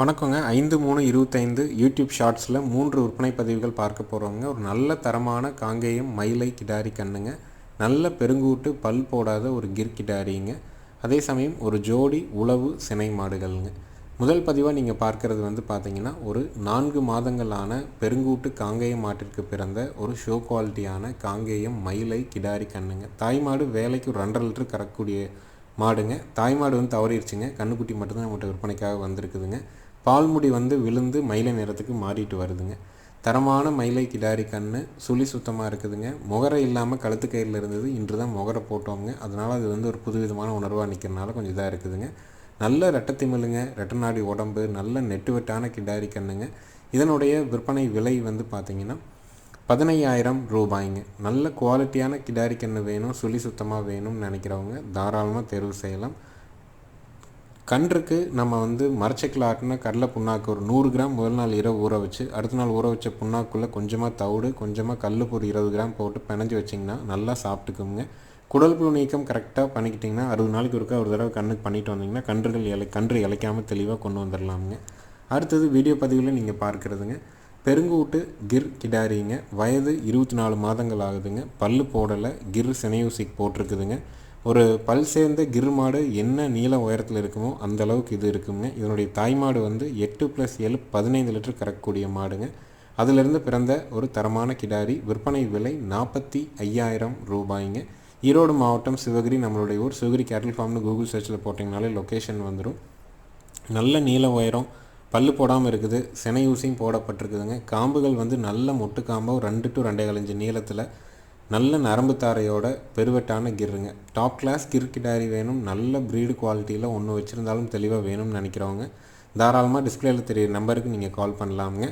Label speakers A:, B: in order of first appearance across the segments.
A: வணக்கங்க. ஐந்து மூணு இருபத்தைந்து யூடியூப் ஷார்ட்ஸில் மூன்று விற்பனை பதிவுகள் பார்க்க போகிறவங்க ஒரு நல்ல தரமான காங்கேயம் மயிலை கிடாரி கண்ணுங்க. நல்ல பெருங்கூட்டு பல் போடாத ஒரு கிர் கிடாரிங்க. அதே சமயம் ஒரு ஜோடி உளவு சினை மாடுகள்ங்க. முதல் பதிவாக நீங்கள் பார்க்குறது வந்து பார்த்தீங்கன்னா ஒரு நான்கு மாதங்களான பெருங்கூட்டு காங்கேயம் மாட்டிற்கு பிறந்த ஒரு ஷோ குவாலிட்டியான காங்கேயம் மயிலை கிடாரி கண்ணுங்க. தாய் மாடு வேலைக்கு ஒரு ரெண்டரை லிட்டர் கறக்கக்கூடிய மாடுங்க. தாய்மாடு வந்து தவறிடுச்சுங்க. கண்ணுக்குட்டி மட்டும்தான் நம்மகிட்ட விற்பனைக்காக வந்திருக்குதுங்க. பால்முடி வந்து விழுந்து மயிலை நிறத்துக்கு மாறிட்டு வருதுங்க. தரமான மயிலை கிடாரி கண்ணு சுழி சுத்தமாக இருக்குதுங்க. முகரை இல்லாமல் கழுத்து கயிறில் இருந்தது இன்று தான் முகரை போட்டோங்க அதனால் அது வந்து ஒரு புதுவிதமான உணர்வாக நிற்கிறனால கொஞ்சம் இதாக இருக்குதுங்க. நல்ல ரெட்டத்திமிழுங்க ரெட்டநாடி உடம்பு நல்ல நெட்டுவெட்டான கிடாரி கண்ணுங்க. இதனுடைய விற்பனை விலை வந்து பார்த்திங்கன்னா பதினையாயிரம் ரூபாய்ங்க. நல்ல குவாலிட்டியான கிடாரி கன்று வேணும் சுழி சுத்தமாக வேணும்னு நினைக்கிறவங்க தாராளமாக தேர்வு செய்யலாம். கன்றுக்கு நம்ம வந்து மரச்சக்கில் ஆட்டின கடலை புண்ணாக்கு ஒரு நூறு கிராம் முதல் நாள் இரவு ஊற வச்சு அடுத்த நாள் ஊற வச்ச புண்ணாக்குள்ளே கொஞ்சமாக தவிடு கொஞ்சமாக கல் ஒரு இருபது கிராம் போட்டு பிணைஞ்சு வச்சிங்கன்னா நல்லா சாப்பிட்டுக்குங்க. குடல் புழு நீக்கம் கரெக்டாக பண்ணிக்கிட்டிங்கன்னா அறுபது நாளைக்கு ஒருக்கா ஒரு தடவை கண்ணுக்கு பண்ணிட்டு வந்தீங்கன்னா கன்றுகள் இலை கன்று இலைக்காமல் தெளிவாக கொண்டு வந்துடலாமுங்க அடுத்தது வீடியோ பதிவில் நீங்கள் பார்க்குறதுங்க. பெருங்கூட்டு கிர் கிடாரிங்க. வயது இருபத்தி நாலு மாதங்கள் ஆகுதுங்க. பல்லு போடலை கிர் செனையூசிக் போட்டிருக்குதுங்க. ஒரு பல் சேர்ந்த கிருமாடு என்ன நீள உயரத்தில் இருக்குமோ அந்த அளவுக்கு இது இருக்குங்க. இதனுடைய தாய் மாடு வந்து எட்டு ப்ளஸ் ஏழு பதினைந்து லிட்டர் கறக்கக்கூடிய மாடுங்க. அதிலிருந்து பிறந்த ஒரு தரமான கிடாரி விற்பனை விலை நாற்பத்தி ஐயாயிரம் ரூபாய்ங்க. ஈரோடு மாவட்டம் சிவகிரி நம்மளுடைய ஊர் சிவகிரி கேட்டில் ஃபார்ம்னு கூகுள் சர்ச்சில் போட்டிங்கனாலே லொக்கேஷன் வந்துடும் நல்ல நீள உயரம் பல்லு போடாமல் இருக்குது சினை ஊசியும் போடப்பட்டிருக்குதுங்க. காம்புகள் வந்து நல்ல மொட்டு காம்பாக ரெண்டு டு ரெண்டே கலஞ்சு நீளத்தில் நல்ல நரம்பு தாரையோட பெருவெட்டான கிருங்க டாப் கிளாஸ் கிர் கிடாரி வேணும் நல்ல ப்ரீடு குவாலிட்டியில் ஒன்று வச்சுருந்தாலும் தெளிவாக வேணும்னு நினைக்கிறவங்க தாராளமாக டிஸ்பிளேயில் தெரியுற நம்பருக்கு நீங்கள் கால் பண்ணலாமுங்க.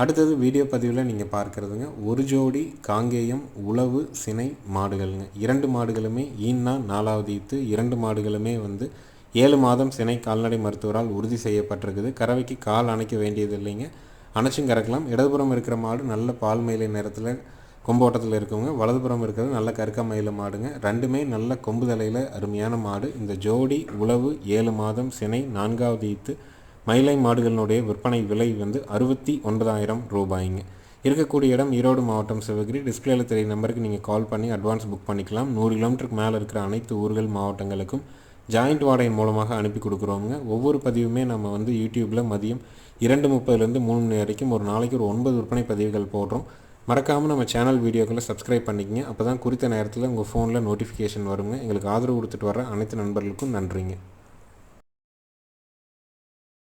A: அடுத்தது வீடியோ பதிவில் நீங்கள் பார்க்குறதுங்க ஒரு ஜோடி காங்கேயம் உளவு சினை மாடுகள்ங்க. இரண்டு மாடுகளுமே ஈன்னா நாலாவது ஈத்து இரண்டு மாடுகளுமே வந்து ஏழு மாதம் சினை கால்நடை மருத்துவரால் உறுதி செய்யப்பட்டிருக்குது. கறவைக்கு கால் அணைக்க வேண்டியது இல்லைங்க அணைச்சும் கறக்கலாம். இடதுபுறம் இருக்கிற மாடு நல்ல பால் மயிலை நேரத்தில் கொம்போட்டத்தில் இருக்கவங்க வலதுபுறம் இருக்கிறது நல்ல கருக்க மயில மாடுங்க. ரெண்டுமே நல்ல கொம்பு தலையில் அருமையான மாடு. இந்த ஜோடி உழவு ஏழு மாதம் சினை நான்காவது ஈத்து மயிலை மாடுகளினுடைய விற்பனை விலை வந்து அறுபத்தி ஒன்பதாயிரம் ரூபாய்ங்க. இருக்கக்கூடிய இடம் ஈரோடு மாவட்டம் சிவகிரி. டிஸ்பிளேல தெரிய நம்பருக்கு நீங்கள் கால் பண்ணி அட்வான்ஸ் புக் பண்ணிக்கலாம். நூறு கிலோமீட்டருக்கு மேலே இருக்கிற அனைத்து ஊர்கள் மாவட்டங்களுக்கும் ஜாயிண்ட் வாடகை மூலமாக அனுப்பி கொடுக்குறோங்க ஒவ்வொரு பதிவுமே நம்ம வந்து யூடியூப்பில் மதியம் இரண்டு முப்பதுலேருந்து மூணு மணி வரைக்கும் ஒரு நாளைக்கு ஒரு ஒன்பது விற்பனை பதிவுகள் போடுறோம். மறக்காமல் நம்ம சேனல் வீடியோக்களை சப்ஸ்கிரைப் பண்ணிக்கங்க. அப்போ தான் குறித்த நேரத்தில் உங்கள் ஃபோனில் நோட்டிஃபிகேஷன் வருங்க. எங்களுக்கு ஆதரவு கொடுத்துட்டு வர அனைத்து நண்பர்களுக்கும் நன்றிங்க.